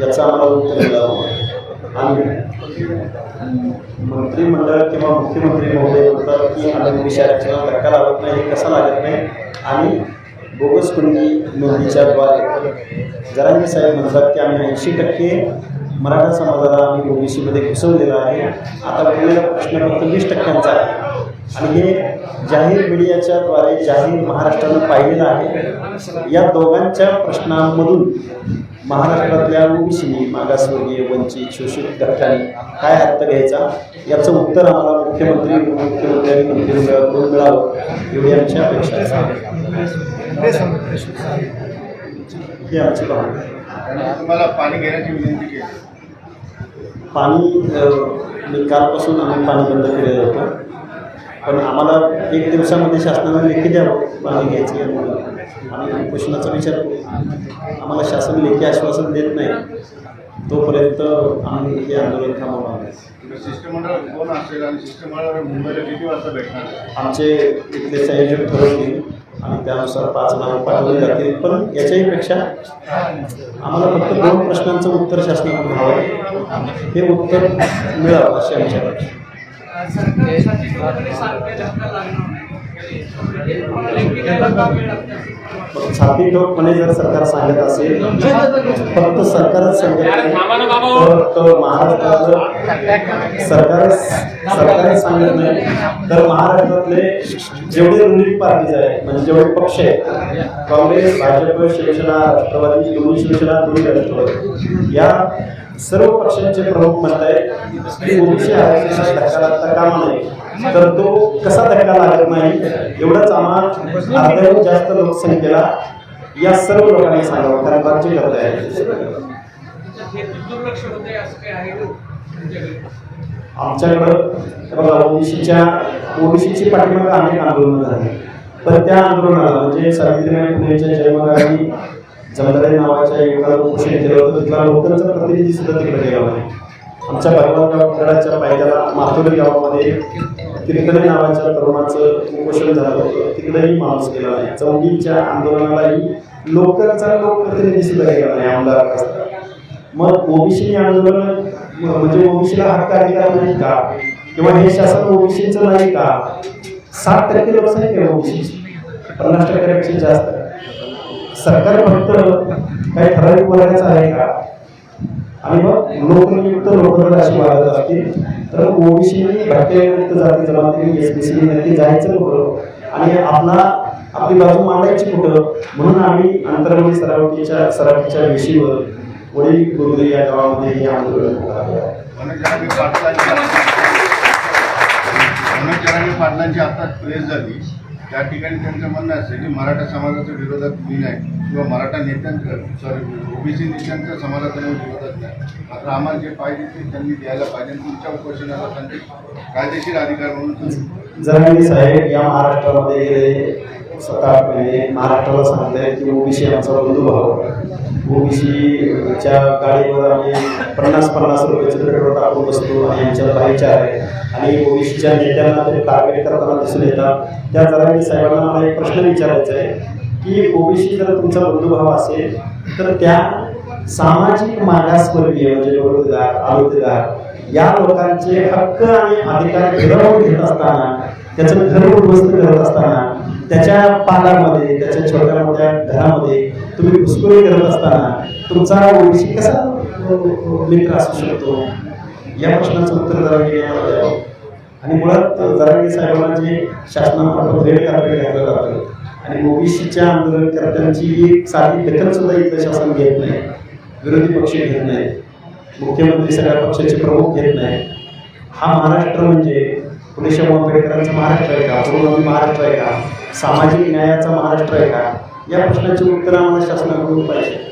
याचा आम्हाला उत्तर मिळावं आणि मंत्रिमंडळ किंवा मुख्यमंत्री महोदय म्हणतात की आम्ही विषयाला धक्का लागत नाही हे कसा लागत नाही? आणि बोगस कुंडी नोंदीच्याद्वारे जरांगे साहेब म्हणतात की आम्ही ऐंशी टक्के मराठा समाजाला आम्ही ओबीसीमध्ये घुसवलेलं आहे. आता उरलेला प्रश्न फक्त वीस टक्क्यांचा आहे. आणि हे जाहीर मीडियाच्याद्वारे जाहीर महाराष्ट्रानं पाहिलेलं आहे. या दोघांच्या प्रश्नांमधून महाराष्ट्रातल्या ओबीसी मागासवर्गीय वंचित शोषित घटकांनी काय अर्थ घ्यायचा? याचं उत्तर आम्हाला मुख्यमंत्री मुख्यमंत्री आणि मंत्रिमंडळाकडून मिळावं? एवढी आमची अपेक्षा आहे. आमची. तुम्हाला पाणी घेण्याची विनंती केली. पाणी कालपासून आम्ही पाणी बंद केलेलं होतं. पण आम्हाला एक दिवसामध्ये शासनाने लेखी द्यावं पाणी घ्यायची आणि उपोषणाचा विचार आम्हाला शासन लेखी आश्वासन देत नाही. तोपर्यंत आम्ही हे आंदोलन थांबवणार नाही शिष्टमंडळ कोण असेल आणि शिष्टमंडळ मुंबईला किती वाजता भेटणार? आमचे इथले संयोजक ठरवतील आणि त्यानुसार पाच नावं पाठवले जातील. पण याच्याही पेक्षा आम्हाला फक्त दोन प्रश्नांचं उत्तर शासनाकडून हवं आहे. हे उत्तर मिळावं अशी आमची अपेक्षा मग छाती ठोकपणे जर सरकार सांगत असेल फक्त सरकारच सांगत नाही. तर महाराष्ट्रात महाराष्ट्रातलं सरकारच सांगत नाही. तर महाराष्ट्रातले जेवढे रुलिंग पार्टीज आहेत म्हणजे जेवढे पक्ष आहेत काँग्रेस भाजप शिवसेना राष्ट्रवादी दोन्ही शिवसेना दोन्ही राष्ट्रवादी या सर्व पक्षांचे प्रमुख म्हणत आहेत की ओबीसी आरक्षणाचा धक्का लागता कामा नये तर तो कसा धक्का लागत नाही एवढंच आम्हाला अर्ध्याहून जास्त लोकसंख्येला या सर्व लोकांनी सांगावं कारण राज्य करत आहे आमच्याकडं बघा ओबीसीच्या ओबीसीची पाठिंबा अनेक आंदोलनं झाली. पण त्या आंदोलनाला म्हणजे सावित्रीबाई फुलेच्या जन्मगावी जमदारे नावाच्या एका उपोषण केलं होतं तिथला लोकांचा प्रतिनिधी सुद्धा तिकडे गेला नाही. आमच्या भगवानगाव गडाच्या पायथ्याला माथुरी गावामध्ये किरकणे नावाच्या तरुणाचं उपोषण झालं होतं. तिकडेही माणूस गेला नाही. चौंडीच्या आंदोलनालाही लोकांचा लोकप्रतिनिधी सुद्धा गेला नाही आमदार मग ओबीसी आंदोलन म्हणजे ओबीसीला हक्क अधिकार नाही का? किंवा हे शासन ओबीसीचं नाही का? सात टक्के लोकसंख्या आहे ओबीसीची. पन्नास टक्क्यापेक्षा जास्त. सरकार फक्त काही ठराविक बोलायचं आहे का? आणि मग लोकनियुक्त लोक अशी वागत असतील. तर ओबीसी म्हणजे घटकयुक्त जाती जमाती एसबीसी नक्की जायचं होतं आणि आपला आपली बाजू मांडायची कुठं? म्हणून आम्ही आंतरवली सरावटीच्या सरावटीच्या विषयीवर वडील गुरुदे या गावामध्ये हे आंदोलन आहे. पाटलांची आता प्रेस झाली. त्या ठिकाणी त्यांचं म्हणणं असेल की मराठा समाजाच्या विरोधात मी नाही. किंवा मराठा नेत्यांचं सॉरी ओबीसी नेत्यांच्या समाजाच्या विरोधात नाही मात्र आम्हाला जे पाहिजे ते त्यांनी द्यायला पाहिजे तुमच्या उपोषणाला त्यांनी कायदेशीर अधिकार म्हणून तुम्ही साहेब या महाराष्ट्रामध्ये गेले सात महाराष्ट्राला सांगताय की ओबीसी आमचा बंधुभाव ओबीसीच्या गाडीवर आम्ही पन्नास पन्नास रुपयाचे पेट्रोल टाकून बसतो आणि आमच्या भाईचार आहे. आणि ओबीसीच्या नेत्यांना ते टार्गेट करताना दिसून येतात. त्या जरांगे साहेबांना मला एक प्रश्न विचारायचा आहे. की ओबीसी जर तुमचा बंधुभाव असेल तर त्या सामाजिक मागासवर्गीय म्हणजे रोजगार आरोग्यगार या लोकांचे हक्क आणि अधिकार हिरावून घेत असताना त्याचं घर उद्ध्वस्त करत असताना त्याच्या पालामध्ये त्याच्या छोट्या मोठ्या घरामध्ये तुम्ही घुसखोरी करत असताना तुमचा ओबीसी कसा मित्र असू शकतो? या प्रश्नाचं उत्तर जरा आणि मुळात जरांगे साहेबांना जे शासनामार्फत रेड कार्पेट घातलं जातं आणि ओबीसीच्या आंदोलनकर्त्यांची एक साधी दखल सुद्धा इथलं शासन घेत नाही. विरोधी पक्ष घेत नाही. मुख्यमंत्री सगळ्या पक्षाचे प्रमुख घेत नाही. हा महाराष्ट्र म्हणजे पुणे शाहू आंबेडकरांचा महाराष्ट्र आहे का? पूर्णवी महाराष्ट्र आहे का? सामाजिक न्यायाचा महाराष्ट्र आहे का? या प्रश्नाची उत्तर आम्हाला शासनाकडून पाहिजे.